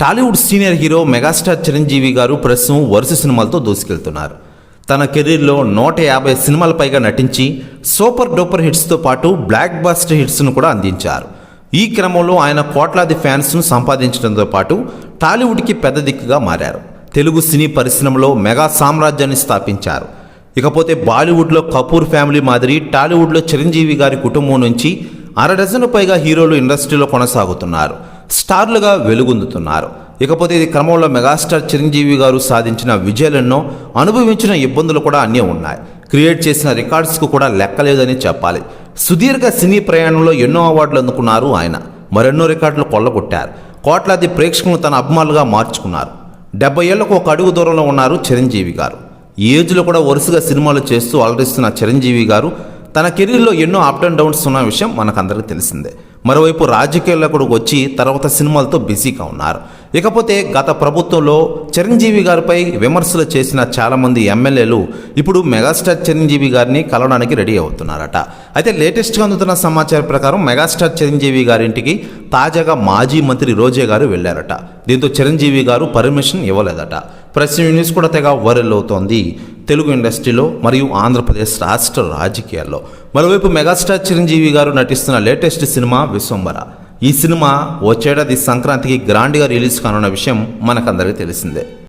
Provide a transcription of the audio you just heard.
Tollywood senior hero megastar Chiranjeevi గారు ప్రస్తుతం వరుస సినిమాలతో దూసుకెళ్తున్నారు. తన కెరీర్లో నూట యాభై సినిమాల పైగా నటించి సూపర్ డూపర్ హిట్స్తో పాటు బ్లాక్ బాస్టర్ హిట్స్ను కూడా అందించారు. ఈ క్రమంలో ఆయన కోట్లాది ఫ్యాన్స్ను సంపాదించడంతో పాటు టాలీవుడ్కి పెద్ద దిక్కుగా మారారు. తెలుగు సినీ పరిశ్రమలో మెగా సామ్రాజ్యాన్ని స్థాపించారు. ఇకపోతే బాలీవుడ్లో కపూర్ ఫ్యామిలీ మాదిరి టాలీవుడ్లో చిరంజీవి గారి కుటుంబం నుంచి అర డజను పైగా హీరోలు ఇండస్ట్రీలో కొనసాగుతున్నారు. స్టార్లుగా వెలుగొందుతున్నారు. ఇకపోతే ఇది క్రమంలో మెగాస్టార్ చిరంజీవి గారు సాధించిన విజయాలెన్నో అనుభవించిన ఇబ్బందులు కూడా అన్నీ ఉన్నాయి. క్రియేట్ చేసిన రికార్డ్స్కు కూడా లెక్కలేదని చెప్పాలి. సుదీర్ఘ సినీ ప్రయాణంలో ఎన్నో అవార్డులు అందుకున్నారు ఆయన. మరెన్నో రికార్డులు కొల్లగొట్టారు. కోట్లాది ప్రేక్షకులను తన అభిమానులుగా మార్చుకున్నారు. డెబ్బై ఏళ్ళకు ఒక అడుగు దూరంలో ఉన్నారు చిరంజీవి గారు. ఈ ఏజ్లో కూడా వరుసగా సినిమాలు చేస్తూ అలరిస్తున్న చిరంజీవి గారు తన కెరీర్లో ఎన్నో అప్ అండ్ డౌన్స్ ఉన్న విషయం మనకందరికీ తెలిసిందే. మరోవైపు రాజకీయాల్లో కూడా వచ్చి తర్వాత సినిమాలతో బిజీగా ఉన్నారు. ఇకపోతే గత ప్రభుత్వంలో చిరంజీవి గారిపై విమర్శలు చేసిన చాలామంది ఎమ్మెల్యేలు ఇప్పుడు మెగాస్టార్ చిరంజీవి గారిని కలవడానికి రెడీ అవుతున్నారట. అయితే లేటెస్ట్గా అందుతున్న సమాచారం ప్రకారం మెగాస్టార్ చిరంజీవి గారింటికి తాజాగా మాజీ మంత్రి రోజే గారు వెళ్ళారట. దీంతో చిరంజీవి గారు పర్మిషన్ ఇవ్వలేదట. ప్రెస్ న్యూస్ కూడా తెగ వైరల్ అవుతోంది. తెలుగు ఇండస్ట్రీలో మరియు ఆంధ్రప్రదేశ్ రాష్ట్ర రాజకీయాల్లో. మరోవైపు మెగాస్టార్ చిరంజీవి గారు నటిస్తున్న లేటెస్ట్ సినిమా విశ్వంబర ఈ సినిమా వచ్చేడాది సంక్రాంతికి గ్రాండ్గా రిలీజ్ కానున్న విషయం మనకందరికీ తెలిసిందే.